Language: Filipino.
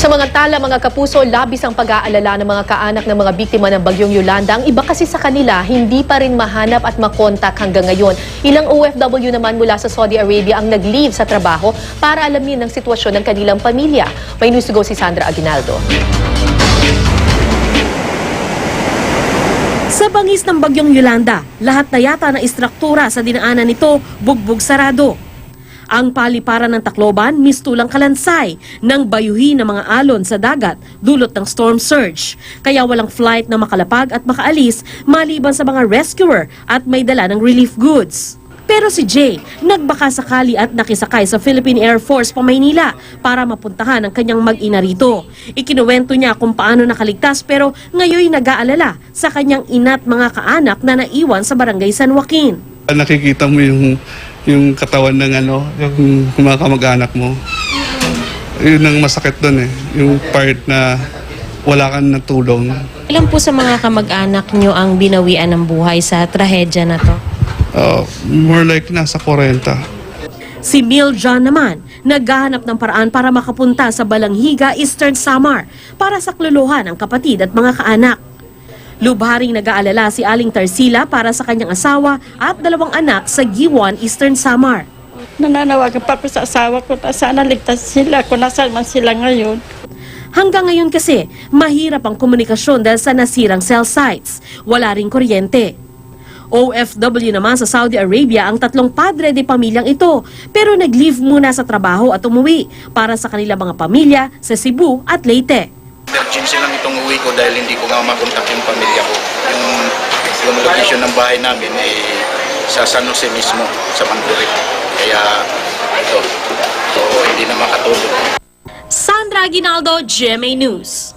Sa mga tala, mga kapuso, labis ang pag-aalala ng mga kaanak ng mga biktima ng bagyong Yolanda. Ang iba kasi sa kanila, hindi pa rin mahanap at makontak hanggang ngayon. Ilang OFW naman mula sa Saudi Arabia ang nag-leave sa trabaho para alamin ang sitwasyon ng kanilang pamilya. May news si Sandra Aguinaldo. Sa bangis ng bagyong Yolanda, lahat na yata ng istruktura sa dinaanan nito bugbog sarado. Ang paliparan ng Tacloban mistulang kalansay ng bayuhin ng mga alon sa dagat dulot ng storm surge. Kaya walang flight na makalapag at makaalis maliban sa mga rescuer at may dala ng relief goods. Pero si Jay, nagbaka sakali at nakisakay sa Philippine Air Force pa Maynila para mapuntahan ang kanyang mag-ina rito. Ikinuwento niya kung paano nakaligtas pero ngayon nag-aalala sa kanyang ina't mga kaanak na naiwan sa barangay San Joaquin. Nakikita mo yung yung katawan ng ano, yung mga kamag-anak mo. Yun ang masakit doon eh. Yung part na wala kang natulong. Ilan po sa mga kamag-anak nyo ang binawian ng buhay sa trahedya na to? Uh, more like nasa 40. Si Mil John naman, naghahanap ng paraan para makapunta sa Balanghiga, Eastern Samar para sakluluhan ang kapatid at mga kaanak. Lubharing nag-aalala si Aling Tarsila para sa kanyang asawa at dalawang anak sa Giwan, Eastern Samar. Nananawagan pa sa asawa ko na sana ligtas sila kung nasaan man sila ngayon. Hanggang ngayon kasi, mahirap ang komunikasyon dahil sa nasirang cell sites. Wala ring kuryente. OFW naman sa Saudi Arabia ang tatlong padre de pamilyang ito pero nag-leave muna sa trabaho at umuwi para sa kanilang mga pamilya sa Cebu at Leyte. Emergency lang itong uwi ko dahil hindi ko nga makontak yung pamilya ko. Yung, yung location ng bahay namin ay sa San Jose mismo, sa Mandurik. Kaya ito, so hindi na makatulog. Sandra Aguinaldo, GMA News.